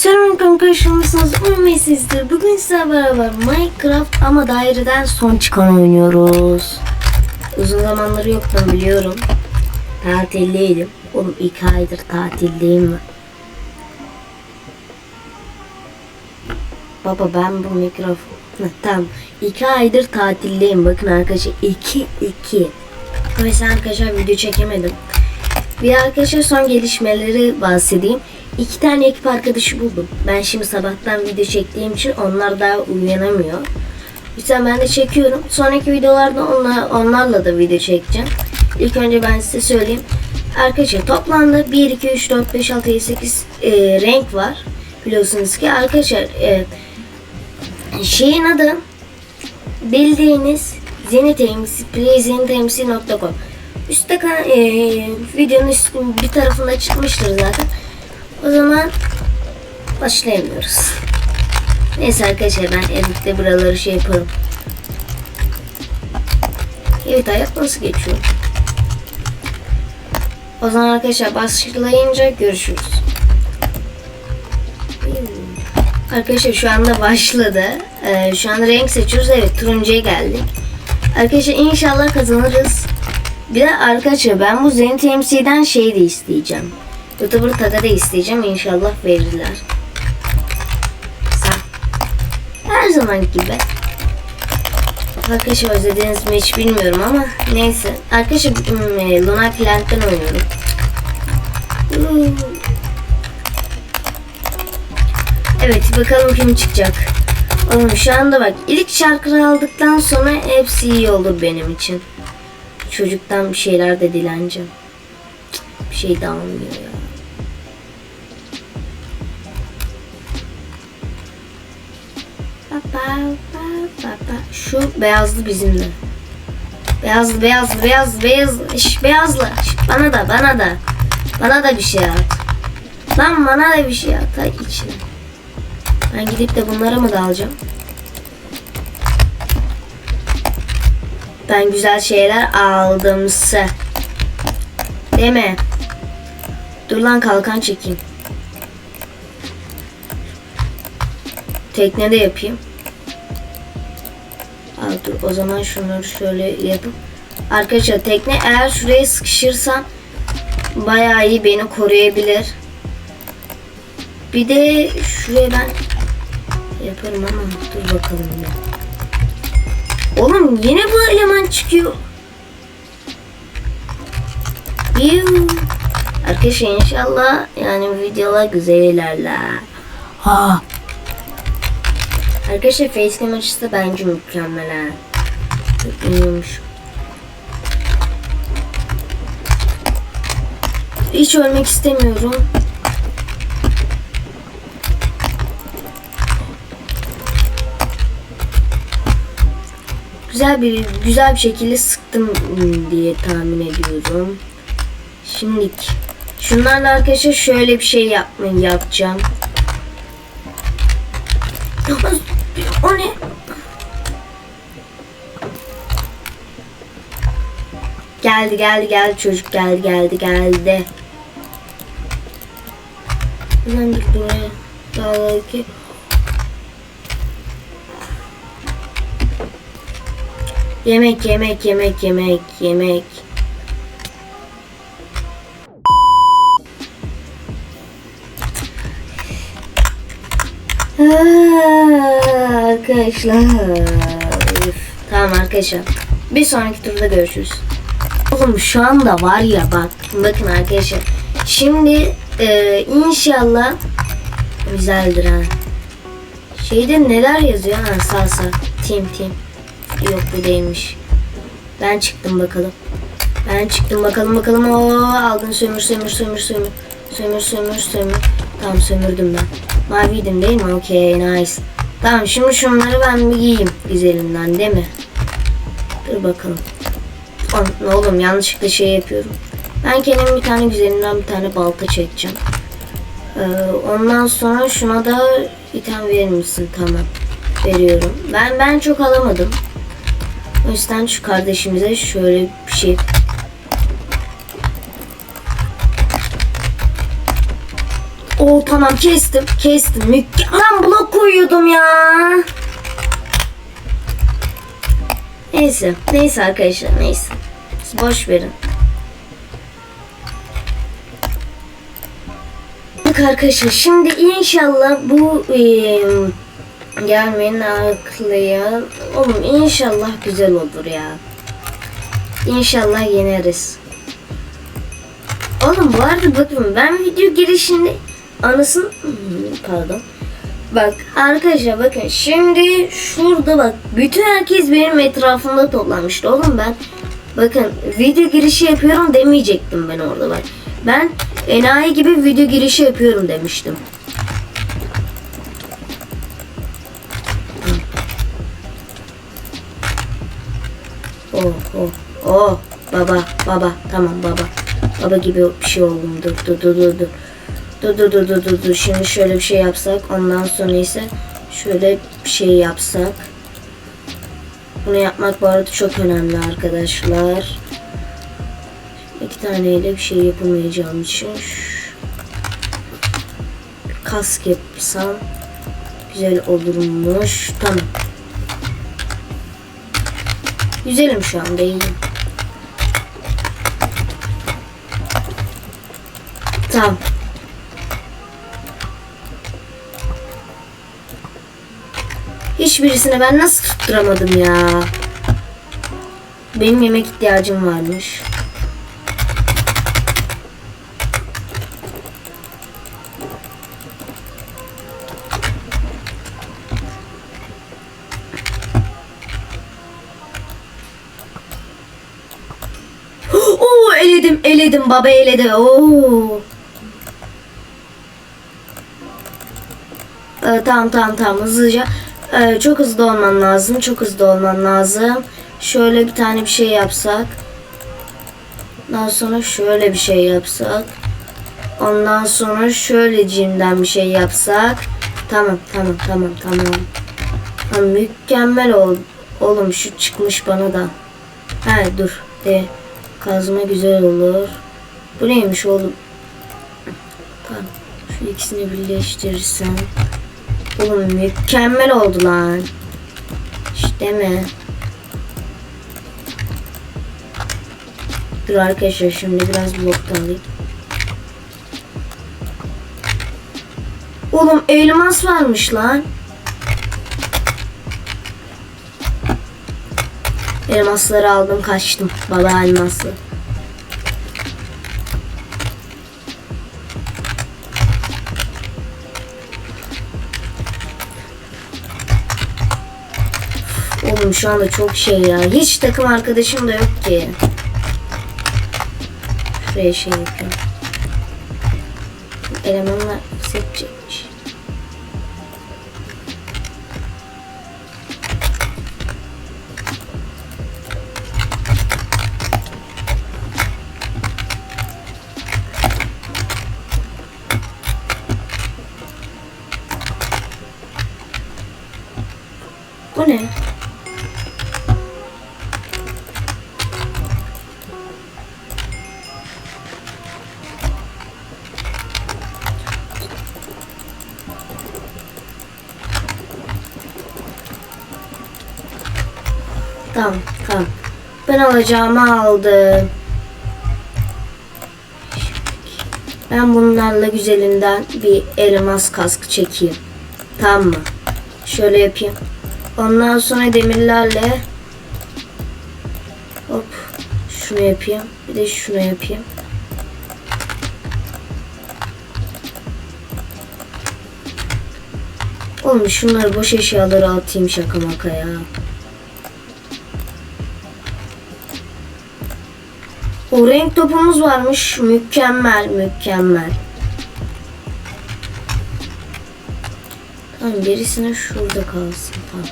Selamünaleyküm karşılamışsınız. Umarım sizdir. Bugün sizlerle beraber Minecraft ama daireden son çıkan oynuyoruz. Uzun zamanları yoktu biliyorum. Tatildeydim. Oğlum iki aydır tatildeyim mi? Baba ben bu mikrofon... Tamam. iki aydır tatildeyim. Bakın arkadaşlar. iki iki. O arkadaşlar video çekemedim. Bir arkadaşlar son gelişmeleri bahsedeyim. İki tane ekip arkadaşı buldum. Ben şimdi sabahtan video çektiğim için onlar daha uyanamıyor. Lütfen ben de çekiyorum. Sonraki videolarda onlar, onlarla da video çekeceğim. İlk önce ben size söyleyeyim. Arkadaşlar toplamda 1, 2, 3, 4, 5, 6, 7, 8 e, renk var. Biliyorsunuz ki arkadaşlar e, şeyin adı bildiğiniz zenitmc, playzenitmc.com Üstte kan- e, videonun üst, bir tarafında çıkmıştır zaten. O zaman başlayamıyoruz. Neyse arkadaşlar ben editte buraları şey yaparım. Evet hayat nasıl geçiyor? O zaman arkadaşlar başlayınca görüşürüz. Arkadaşlar şu anda başladı. Ee, şu an renk seçiyoruz. Evet turuncuya geldik. Arkadaşlar inşallah kazanırız. Bir de arkadaşlar ben bu Zenit MC'den şey de isteyeceğim. YouTuber tagı da isteyeceğim. İnşallah verirler. Her zaman gibi. Arkadaşlar özlediniz mi hiç bilmiyorum ama neyse. Arkadaşlar hmm, e, Luna Plant'ten oynuyorum. Evet bakalım kim çıkacak. Oğlum şu anda bak ilk şarkıyı aldıktan sonra hepsi iyi olur benim için. Çocuktan bir şeyler de dileneceğim. Bir şey de almıyor ya. Şu beyazlı bizimle. Beyazlı, beyazlı, beyazlı, beyazlı. Şş, beyazlı. Bana da, bana da. Bana da bir şey at. Lan bana da bir şey at. Hay. Ben gidip de bunlara mı dalacağım? Ben güzel şeyler aldımsı. Değil mi? Dur lan kalkan çekeyim. Tekne de yapayım. Dur o zaman şunları şöyle yapıp. Arkadaşlar tekne eğer şuraya sıkışırsam bayağı iyi beni koruyabilir. Bir de şuraya ben yaparım ama dur bakalım ya. Oğlum yine bu eleman çıkıyor. Yuh. Arkadaşlar inşallah yani videolar güzel ilerler. Ha. Arkadaşlar facecam açısı bence mükemmel ha. Bilmiyormuş. Hiç ölmek istemiyorum. Güzel bir güzel bir şekilde sıktım diye tahmin ediyorum. Şimdi şunlarla arkadaşlar şöyle bir şey yapmayı yapacağım. O ne? Geldi geldi geldi çocuk geldi geldi geldi. Hemen dur buraya. Daha ki. Yemek yemek yemek yemek yemek. Aa, Arkadaşlar. Tamam arkadaşlar. Bir sonraki turda görüşürüz. Oğlum şu anda var ya bak. Bakın arkadaşlar. Şimdi e, inşallah güzeldir ha. Şeyde neler yazıyor ha salsa. Tim tim. Yok bu değilmiş. Ben çıktım bakalım. Ben çıktım bakalım bakalım. Oo aldın sömür sömür sömür sömür. Sömür sömür sömür. Tamam sömürdüm ben. Maviydim değil mi? Okey nice. Tamam şimdi şunları ben bir giyeyim güzelinden değil mi? Dur bakalım. Oğlum, oğlum yanlışlıkla şey yapıyorum. Ben kendim bir tane güzelinden bir tane balta çekeceğim. Ee, ondan sonra şuna da item verir misin? Tamam. Veriyorum. Ben ben çok alamadım. O yüzden şu kardeşimize şöyle bir şey Oo tamam kestim. Kestim. Mükemmel. Blok koyuyordum ya. Neyse. Neyse arkadaşlar neyse. Siz boş verin. Arkadaşlar şimdi inşallah bu eee gelmeyin aklıya. Oğlum inşallah güzel olur ya. İnşallah yeneriz. Oğlum bu arada bakın ben video girişinde anasın pardon. Bak arkadaşlar bakın şimdi şurada bak bütün herkes benim etrafımda toplanmıştı oğlum ben bakın video girişi yapıyorum demeyecektim ben orada bak. Ben enayi gibi video girişi yapıyorum demiştim. Oh oh oh baba baba tamam baba baba gibi bir şey oldum dur dur dur dur dur dur dur dur dur dur şimdi şöyle bir şey yapsak ondan sonra ise şöyle bir şey yapsak. Bunu yapmak bu arada çok önemli arkadaşlar. İki taneyle bir şey yapamayacağım için kask yapsam güzel olurmuş. Tamam. Güzelim şu anda iyiyim. Tamam. Hiçbirisine ben nasıl tutturamadım ya. Benim yemek ihtiyacım varmış. Oo eledim eledim baba eledi. Oo. Ee, tamam tamam tamam hızlıca. Ee, çok hızlı olman lazım. Çok hızlı olman lazım. Şöyle bir tane bir şey yapsak. Ondan sonra şöyle bir şey yapsak. Ondan sonra şöyle cimden bir şey yapsak. Tamam tamam tamam tamam. Ha, mükemmel ol. Oğlum şu çıkmış bana da. Ha dur. De. Kazma güzel olur. Bu neymiş oğlum? Tamam. Şu ikisini birleştirirsem. Oğlum mükemmel oldu lan. İşte mi? Dur arkadaşlar şimdi biraz blok da alayım. Oğlum elmas varmış lan. Elmasları aldım kaçtım. Baba elması. Oğlum şu anda çok şey ya. Hiç takım arkadaşım da yok ki. Şuraya şey yapıyorum. Elemanlar seçecekmiş. Bu ne? Tamam, tamam. Ben alacağımı aldım. Ben bunlarla güzelinden bir elmas kask çekeyim. Tamam mı? Şöyle yapayım. Ondan sonra demirlerle hop şunu yapayım. Bir de şunu yapayım. Oğlum şunları boş eşyaları atayım şaka maka ya. O renk topumuz varmış. Mükemmel, mükemmel. Tamam gerisine şurada kalsın. Tamam.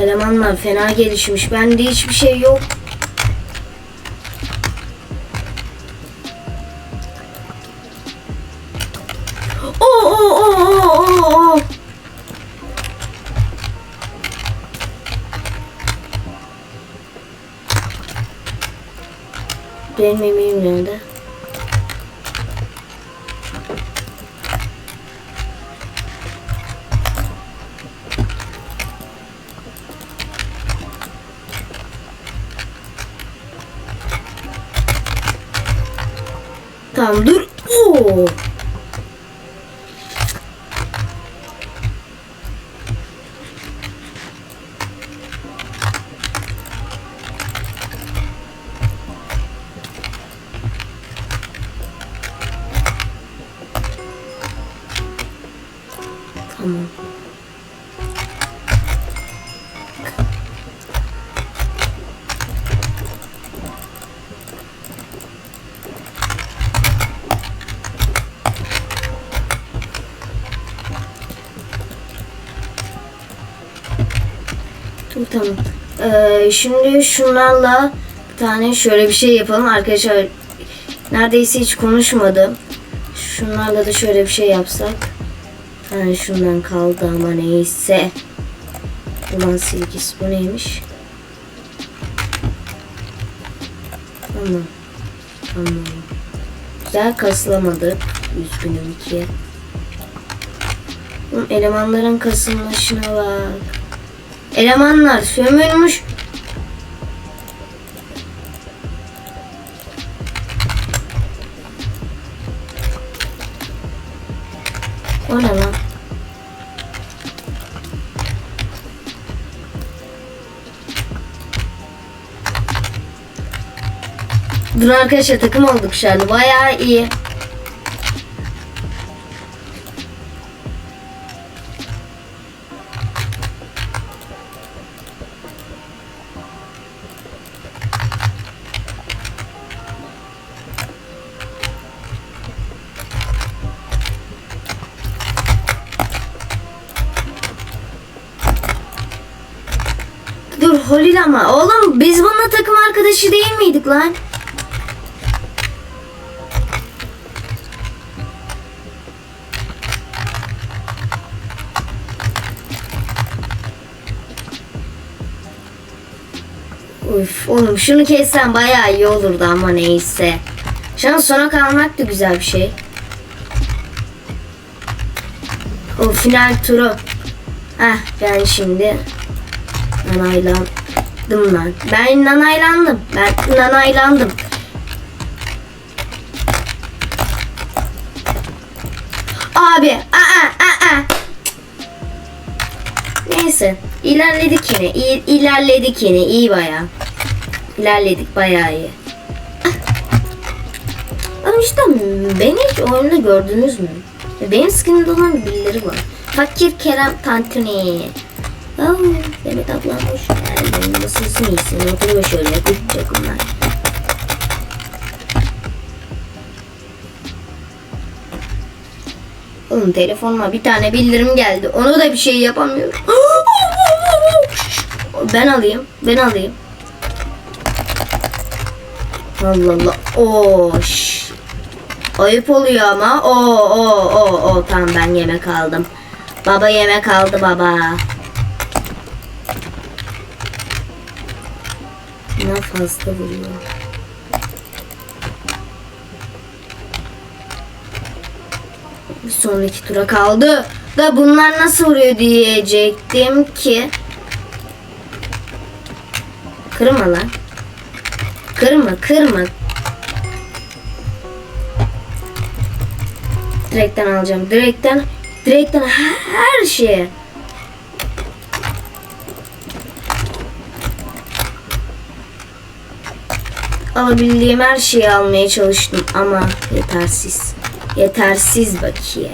Elemanlar fena gelişmiş. Bende hiçbir şey yok. Oo, oo, oo, oo, oo, Benim emeğim nerede? Dur, Tamam. Ee, şimdi şunlarla bir tane şöyle bir şey yapalım arkadaşlar. Neredeyse hiç konuşmadım. Şunlarla da şöyle bir şey yapsak. Yani şundan kaldı ama neyse. Ulan silgis bu neymiş? Tamam. Tamam. Güzel kasılamadık. Üzgünüm ki. Elemanların kasılmışına bak. Elemanlar sömürmüş. Dur arkadaşlar takım olduk şu an. Bayağı iyi. Dur Holil ama. Oğlum biz bununla takım arkadaşı değil miydik lan? Oğlum şunu kessen bayağı iyi olurdu ama neyse. Şu an sona kalmak da güzel bir şey. O final turu. Heh ben şimdi nanaylandım lan. Ben nanaylandım. Ben nanaylandım. Abi aa aa. Neyse ilerledik yine. İyi, ilerledik yine iyi baya. İlerledik bayağı iyi. Ama işte beni hiç oyunda gördünüz mü? Benim skinimde olan birileri var. Fakir Kerem Tantuni. Oh, Demet ablam hoş geldin. Nasılsın iyisin? Oturuyor şöyle. Gidecek onlar. Oğlum telefonuma bir tane bildirim geldi. Onu da bir şey yapamıyorum. ben alayım. Ben alayım. Allah Allah. Oo, şş. Ayıp oluyor ama. Oo, oo, oo, oo. Tamam ben yemek aldım. Baba yemek aldı baba. Ne fazla vuruyor. Bir sonraki tura kaldı. Da bunlar nasıl vuruyor diyecektim ki. Kırma lan. Kırma kırma. Direkten alacağım. Direkten direkten her şeye. Alabildiğim her şeyi almaya çalıştım ama yetersiz. Yetersiz bakiye.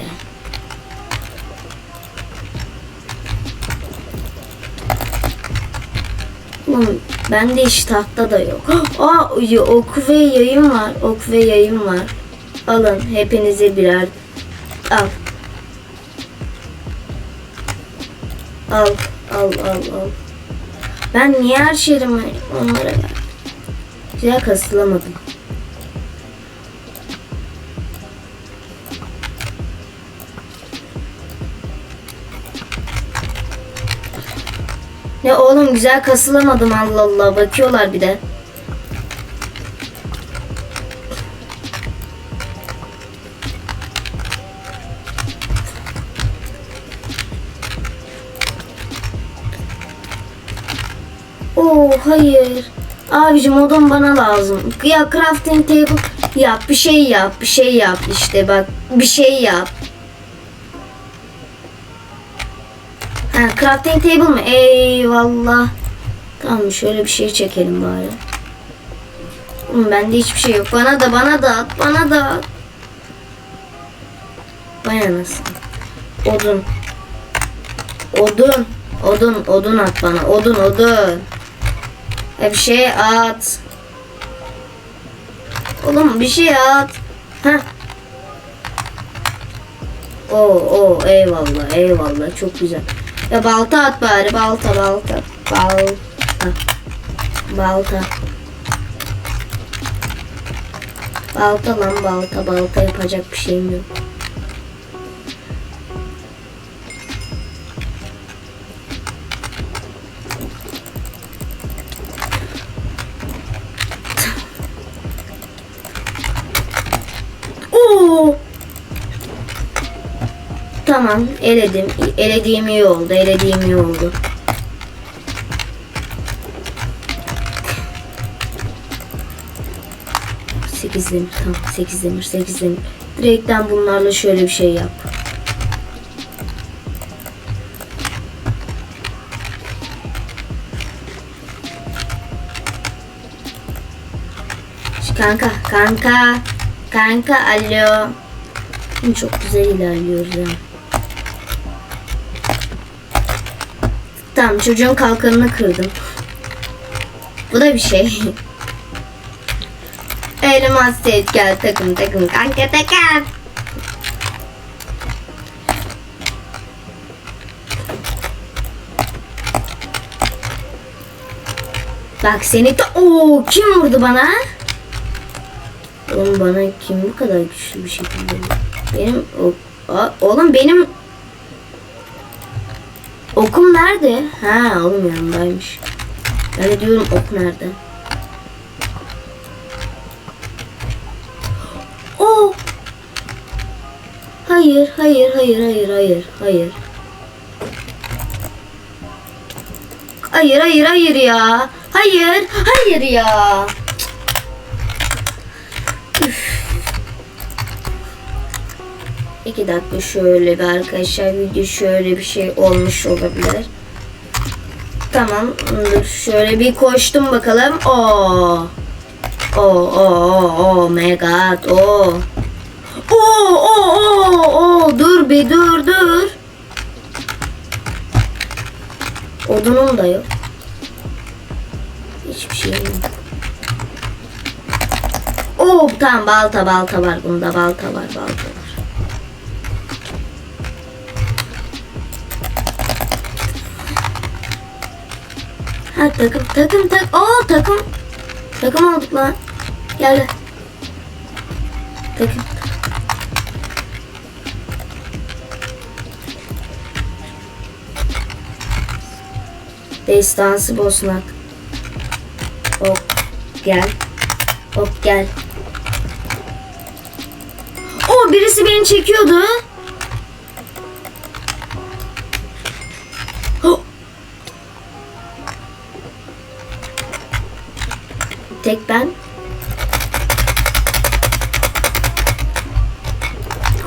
Oğlum bende hiç tahta da yok. Aa ok ve yayın var. Ok ve yayın var. Alın hepinize birer. Al. Al al al al. Ben niye her şeyimi onlara verdim? Güzel kasılamadım. Ne oğlum güzel kasılamadım Allah Allah. Bakıyorlar bir de. Oo hayır. Abicim odun bana lazım. Ya crafting table yap bir şey yap bir şey yap işte bak bir şey yap. Crafting table mı? Eyvallah. Tamam şöyle bir şey çekelim bari. Oğlum bende hiçbir şey yok. Bana da bana da at bana da at. Vay anasını. Odun. Odun. Odun, odun at bana. Odun, odun. Ya bir şey at. Oğlum bir şey at. Heh. Oo, oo, eyvallah, eyvallah. Çok güzel. Ya balta at bari. Balta, balta. Balta. Balta. Balta lan balta. Balta yapacak bir şeyim yok. Tamam, eledim. Elediğim iyi oldu. Elediğim iyi oldu. Sekiz demir, tamam. Sekiz demir, sekiz demir. Direkten bunlarla şöyle bir şey yap. Kanka, kanka, kanka, alo. Çok güzel ilerliyoruz ya. Tamam, çocuğun kalkanını kırdım. Bu da bir şey. Elmas set gel takım takım kanka takım. Bak seni de... Oo, kim vurdu bana? Oğlum bana kim bu kadar güçlü bir şekilde? Benim o, Aa, oğlum benim okum nerede? Ha oğlum yanındaymış. Ben de diyorum ok nerede? O. Hayır, hayır, hayır, hayır, hayır, hayır. Hayır, hayır, hayır ya. Hayır, hayır ya. İki dakika şöyle bir arkadaşlar video şöyle bir şey olmuş olabilir. Tamam dur şöyle bir koştum bakalım. Oo. Oo oo oo my god. Oo. Oo oo oo oo dur bir dur dur. Odunum da yok. Hiçbir şeyim yok. Oo tamam balta balta var bunda balta var balta var. Ha takım takım tak. Oo takım. Takım olduk lan. Gel. Takım. Destansı bosnak. Hop gel. Hop gel. O birisi beni çekiyordu. Tek ben.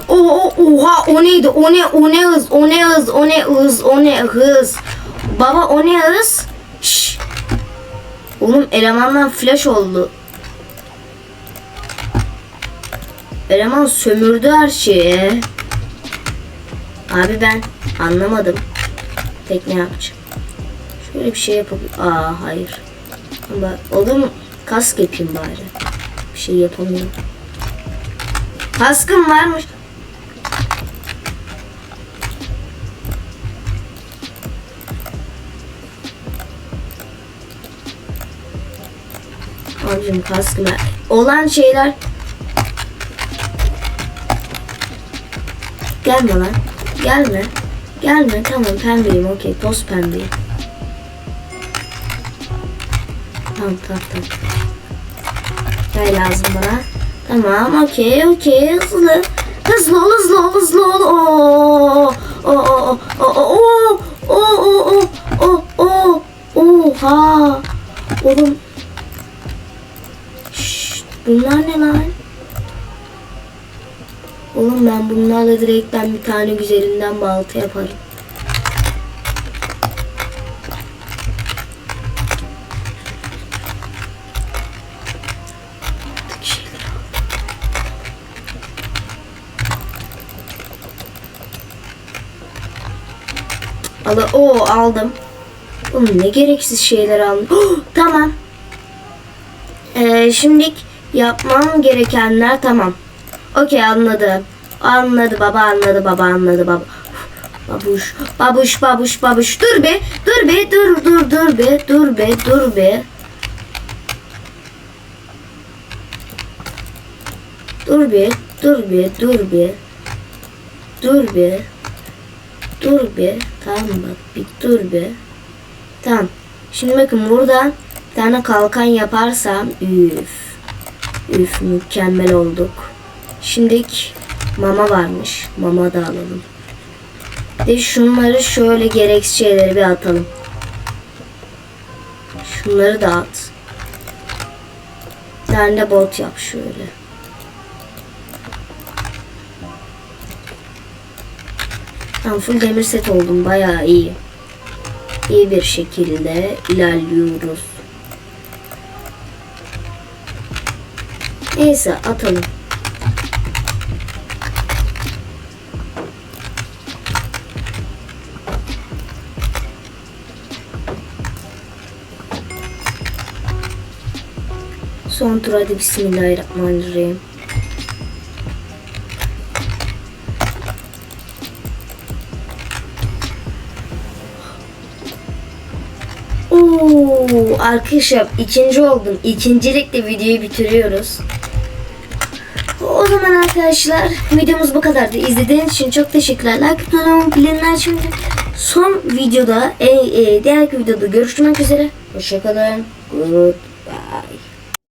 Oo, oha o neydi? O ne? O ne hız? O ne hız? O ne hız? O ne hız? Baba o ne hız? Şşş. Oğlum elemandan flash oldu. Eleman sömürdü her şeyi. Abi ben anlamadım. Tek ne yapacağım? Şöyle bir şey yapabilir. Aa hayır. Ama oğlum kask yapayım bari. Bir şey yapamıyorum. Kaskım varmış. Abicim kaskım var. Olan şeyler Gelme lan. Gelme. Gelme. Tamam pembeyim. Okey. Toz pembeyim. Tamam tamam tamam. Gel lazım bana. Tamam okey okey hızlı. Hızlı ol hızlı ol hızlı ol. Oo. O o o o o o o o o o o oha. Oğlum. Şşt, bunlar ne lan? Oğlum ben bunlarla direkt ben bir tane güzelinden balta yaparım. Al. Al, o aldım. Oğlum ne gereksiz şeyler aldım. Oh, tamam. Ee, şimdi yapmam gerekenler tamam. Okey anladım. Anladı baba anladı baba anladı baba. Babuş, babuş, babuş, babuş. Dur be, dur be, dur, dur, dur be, dur be, dur be. Dur be, dur be, dur be. Dur be. Dur be. Tamam bak, bir dur be. Tamam. Şimdi bakın buradan bir tane kalkan yaparsam üf. Üf mükemmel olduk. Şimdilik mama varmış. Mama da alalım. De şunları şöyle gereksiz şeyleri bir atalım. Şunları da at. Bir tane de bot yap şöyle. Tamam full demir set oldum. Bayağı iyi. İyi bir şekilde ilerliyoruz. Neyse atalım. Son tur hadi bismillahirrahmanirrahim. Arkadaşlar ikinci oldum. İkincilikle videoyu bitiriyoruz. O zaman arkadaşlar videomuz bu kadardı. İzlediğiniz için çok teşekkürler. Butonunu bilenler şimdi son videoda e, e, diğer videoda görüşmek üzere. Hoşçakalın. Good.